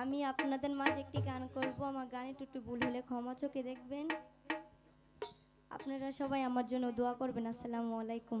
আমি আপনাদের মাঝে একটি গান করব। আমার গানে একটু ভুল হলে ক্ষমা চোখে দেখবেন। আপনারা সবাই আমার জন্য দোয়া করবেন। আসসালামু আলাইকুম।